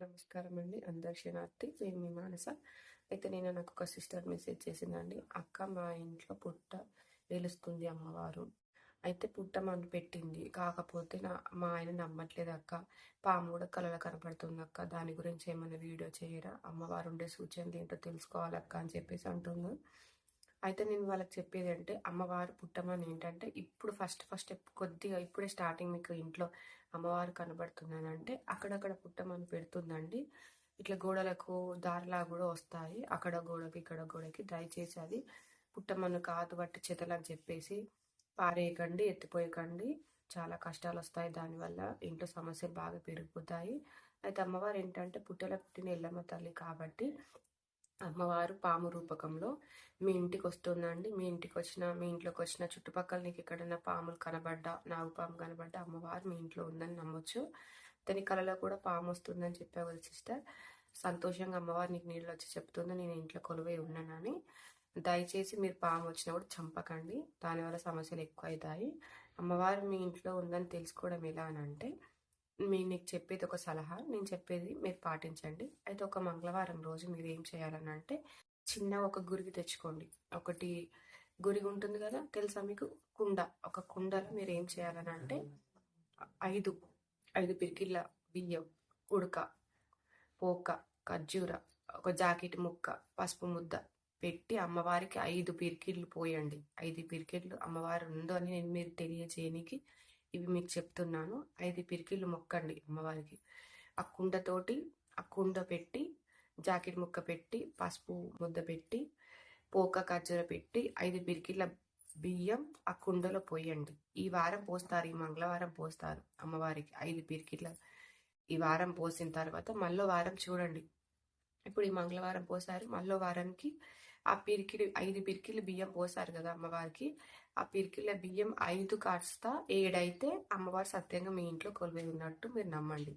నమస్కారం అండి అందరి శనార్థి నేను మీ మానస. అయితే నేను నాకు ఒక సిస్టర్ మెసేజ్ చేసిందండి. అక్క మా ఇంట్లో పుట్ట వెలుస్తుంది అమ్మవారు. అయితే పుట్ట మన పెట్టింది. కాకపోతే నా మా ఆయన నమ్మట్లేదు అక్క. పాము కూడా కలలో కనపడుతుంది అక్క. దాని గురించి ఏమైనా వీడియో చేయరా? అమ్మవారు ఉండే సూచనలు ఏంటో తెలుసుకోవాలక్క అని చెప్పేసి అంటున్నాను అయితే నేను వాళ్ళకి చెప్పేది అంటే అమ్మవారు పుట్టమని ఏంటంటే ఇప్పుడు ఫస్ట్ ఫస్ట్ కొద్దిగా ఇప్పుడే స్టార్టింగ్ మీకు ఇంట్లో అమ్మవారు కనబడుతుందని అంటే అక్కడక్కడ పుట్టమని పెడుతుందండి. ఇట్లా గోడలకు దారిలా కూడా వస్తాయి. అక్కడ గోడకి ఇక్కడ గోడకి దయచేసి అది పుట్టమన్ను కాదు బట్టి చెతలని చెప్పేసి పారేయకండి ఎత్తిపోయకండి. చాలా కష్టాలు వస్తాయి. దానివల్ల ఇంట్లో సమస్యలు బాగా పెరిగిపోతాయి. అయితే అమ్మవారు ఏంటంటే పుట్టల పుట్టిన ఎల్లమ్మ తల్లి కాబట్టి అమ్మవారు పాము రూపకంలో మీ ఇంటికి వస్తుందండి మీ ఇంటికి వచ్చిన మీ ఇంట్లోకి వచ్చిన చుట్టుపక్కల నీకు ఎక్కడైనా పాములు కనబడ్డా నాగు పాము కనబడ్డా అమ్మవారు మీ ఇంట్లో ఉందని నమ్మొచ్చు. తని కళలో కూడా పాము వస్తుందని చెప్పావు సిస్టర్. సంతోషంగా అమ్మవారు నీకు నీళ్ళు వచ్చి చెప్తుంది నేను ఇంట్లో కొలువై ఉన్నానని. దయచేసి మీరు పాము వచ్చినప్పుడు చంపకండి. దానివల్ల సమస్యలు ఎక్కువ అవుతాయి అమ్మవారు మీ ఇంట్లో ఉందని తెలుసుకోవడం ఎలా అని అంటే మీరు నీకు చెప్పేది ఒక సలహా నేను చెప్పేది మీరు పాటించండి. అయితే ఒక మంగళవారం రోజు మీరు ఏం చేయాలని అంటే చిన్న ఒక గురికి తెచ్చుకోండి. ఒకటి గురి ఉంటుంది కదా తెలుసా మీకు? కుండ. ఒక కుండలో మీరు ఏం చేయాలని అంటే ఐదు ఐదు పిరికిళ్ళ బియ్యం ఉడక పోక ఖర్జూర ఒక జాకెట్ ముక్క పసుపు ముద్ద పెట్టి అమ్మవారికి ఐదు పిరికిళ్ళు పోయండి. ఐదు పిరికిళ్ళు అమ్మవారు ఉందో అని నేను మీరు తెలియజేయనికి ఇవి మీకు చెప్తున్నాను. ఐదు పిరికిళ్ళు మొక్కండి అమ్మవారికి. ఆ కుండతోటి ఆ కుండ పెట్టి జాకెట్ ముక్క పెట్టి పసుపు ముద్ద పెట్టి పోక ఖర్జూర పెట్టి ఐదు పిరికిళ్ళ బియ్యం ఆ కుండలో పోయండి. ఈ వారం పోస్తారు ఈ మంగళవారం పోస్తారు అమ్మవారికి ఐదు పిరికిళ్ళ. ఈ వారం పోసిన తర్వాత మళ్ళీ వారం చూడండి. ఇప్పుడు ఈ మంగళవారం పోసారు మళ్ళీ వారానికి ఆ పిరికిలు ఐదు పిరికిలు బియ్యం పోసారు కదా అమ్మవారికి. ఆ పిరికిల బియ్యం ఐదు కాస్త ఏడైతే అమ్మవారు సత్యంగా మీ ఇంట్లో కొలువై ఉన్నట్టు మీరు నమ్మండి.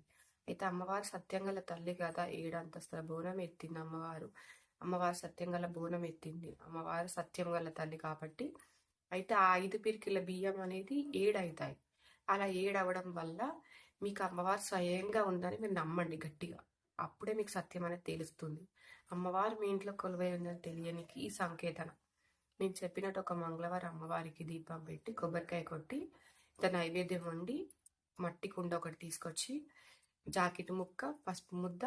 అయితే అమ్మవారు సత్యంగల తల్లి కదా ఏడంతస్తుల బోనం ఎత్తింది అమ్మవారు. అమ్మవారు సత్యంగల బోనం ఎత్తింది. అమ్మవారు సత్యం గల తల్లి కాబట్టి అయితే ఆ ఐదు పిరికిల బియ్యం అనేది ఏడవుతాయి అలా ఏడవడం వల్ల మీకు అమ్మవారు స్వయంగా ఉందని మీరు నమ్మండి గట్టిగా. అప్పుడే మీకు సత్యం అనేది తెలుస్తుంది. అమ్మవారు మీ ఇంట్లో కొలువై ఉందని తెలియనికి ఈ సంకేతనం. నేను చెప్పినట్టు ఒక మంగళవారం అమ్మవారికి దీపం పెట్టి కొబ్బరికాయ కొట్టి ఇంత నైవేద్యం వండి మట్టి కుండ ఒకటి తీసుకొచ్చి జాకెట్ ముక్క పసుపు ముద్ద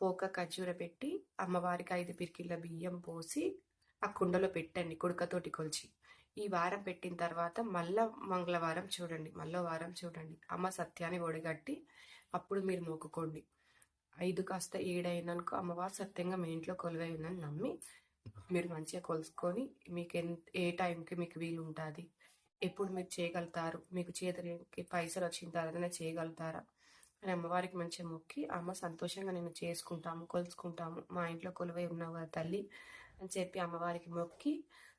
పోక ఖర్జూర పెట్టి అమ్మవారికి ఐదు పిరికిళ్ళ బియ్యం పోసి ఆ కుండలో పెట్టండి కుడకతోటి కొలిచి. ఈ వారం పెట్టిన తర్వాత మళ్ళా మంగళవారం చూడండి మళ్ళీ వారం చూడండి. అమ్మ సత్యాన్ని ఒడిగట్టి అప్పుడు మీరు మొక్కుకోండి. ఐదు కాస్త ఏడైందనుకో అమ్మవారు సత్యంగా మీ ఇంట్లో కొలువై ఉందని నమ్మి మీరు మంచిగా కొలుసుకొని మీకు ఎంత ఏ టైంకి మీకు వీలు ఉంటుంది ఎప్పుడు మీరు చేయగలుగుతారు మీకు చేతికి పైసలు వచ్చిన తర్వాత చేయగలుగుతారా అని అమ్మవారికి మంచిగా మొక్కి అమ్మ సంతోషంగా నేను చేసుకుంటాము కొలుసుకుంటాము మా ఇంట్లో కొలువై ఉన్నావు కదా తల్లి అని చెప్పి అమ్మవారికి మొక్కి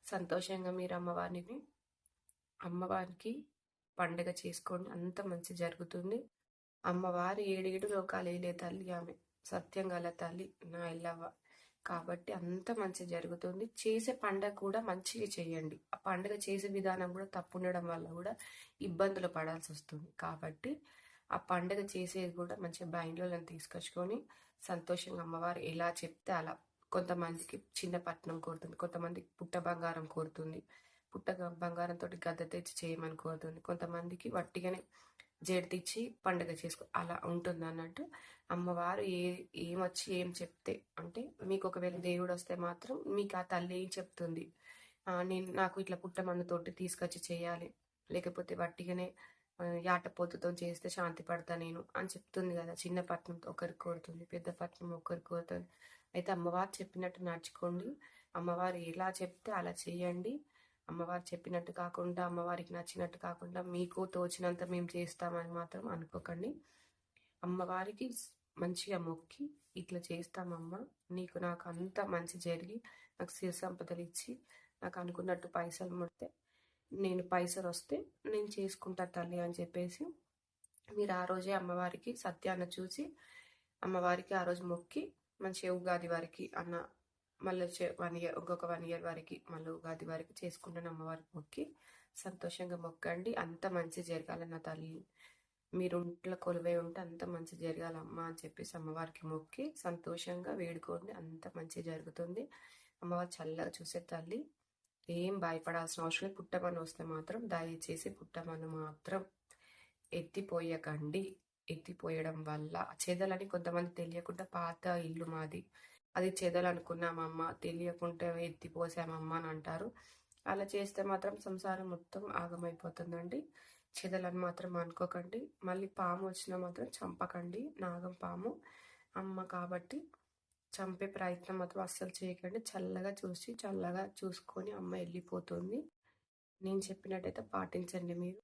సంతోషంగా మీరు అమ్మవారిని అమ్మవారికి పండగ చేసుకోండి అంత మంచి జరుగుతుంది. అమ్మవారి ఏడేడు లోకాలేలే తల్లి ఆమె. సత్యం గల తల్లి నా ఇల్లవ్వ కాబట్టి అంత మంచి జరుగుతుంది. చేసే పండగ కూడా మంచిగా చేయండి. ఆ పండుగ చేసే విధానం కూడా తప్పు ఉండడం వల్ల కూడా ఇబ్బందులు పడాల్సి వస్తుంది. కాబట్టి ఆ పండగ చేసేది కూడా మంచిగా బయలులో తీసుకొచ్చుకొని సంతోషంగా అమ్మవారు ఎలా చెప్తే అలా కొంతమందికి చిన్న పట్నం కోరుతుంది కొంతమందికి పుట్ట బంగారం కోరుతుంది పుట్ట బంగారంతో గద్ద తెచ్చి చేయమని కోరుతుంది కొంతమందికి వట్టిగానే జడితిచ్చి పండుగ చేసుకో అలా ఉంటుంది అన్నట్టు అమ్మవారు ఏ ఏమొచ్చి ఏం చెప్తే అంటే మీకు ఒకవేళ దేవుడు వస్తే మాత్రం మీకు ఆ తల్లి ఏం చెప్తుంది? నేను నాకు ఇట్లా పుట్టమన్నతోటి తీసుకొచ్చి చేయాలి. లేకపోతే వట్టిగానే యాటపోతుతో చేస్తే శాంతి పడతా నేను అని చెప్తుంది కదా. చిన్న పట్నంతో ఒకరికి కోరుతుంది పెద్ద పట్నం ఒకరికి కోరుతుంది. అయితే అమ్మవారు చెప్పినట్టు నడుచుకోండి. అమ్మవారు ఎలా చెప్తే అలా చేయండి. అమ్మవారు చెప్పినట్టు కాకుండా అమ్మవారికి నచ్చినట్టు కాకుండా మీకు తోచినంత మేము చేస్తామని మాత్రం అనుకోకండి. అమ్మవారికి మంచిగా మొక్కి ఇట్లా చేస్తామమ్మ. నీకు నాకు అంత మంచి జరిగి నాకు సిరి సంపదలు ఇచ్చి నాకు అనుకున్నట్టు పైసలు ముడితే నేను పైసలు వస్తే నేను చేసుకుంటా తల్లి అని చెప్పేసి మీరు ఆ రోజే అమ్మవారికి సత్యాన్ని చూసి అమ్మవారికి ఆ రోజు మొక్కి మంచిగా ఉగాది వారికి అన్న మళ్ళీ వన్ ఇయర్ ఇంకొక వన్ ఇయర్ వరకు మళ్ళీ ఉగాది వరకు చేసుకుంటాను అమ్మవారికి మొక్కి సంతోషంగా మొక్కండి. అంత మంచి జరగాలి నా తల్లి. మీరు ఇంట్లో కొలువై ఉంటే అంత మంచి జరగాలమ్మా అని చెప్పేసి అమ్మవారికి మొక్కి సంతోషంగా వేడుకోండి. అంత మంచి జరుగుతుంది. అమ్మవారు చల్లగా చూసే తల్లి. ఏం భయపడాల్సిన అవసరం లేదు. పుట్టమని వస్తే మాత్రం దయచేసి పుట్టమని మాత్రం ఎత్తిపోయకండి. ఎత్తిపోయడం వల్ల చెదలని కొంతమంది తెలియకుండా పాత ఇల్లు మాది. అది చెదలు తెలియకుంటే తెలియకుండా ఎత్తిపోసామమ్మ అని అంటారు. అలా చేస్తే మాత్రం సంసారం మొత్తం ఆగమైపోతుందండి. చెదలని మాత్రం అనుకోకండి. మళ్ళీ పాము వచ్చినా మాత్రం చంపకండి. నాగం పాము అమ్మ కాబట్టి చంపే ప్రయత్నం మాత్రం అస్సలు చేయకండి. చల్లగా చూసి చల్లగా చూసుకొని అమ్మ వెళ్ళిపోతుంది. నేను చెప్పినట్టయితే పాటించండి మీరు.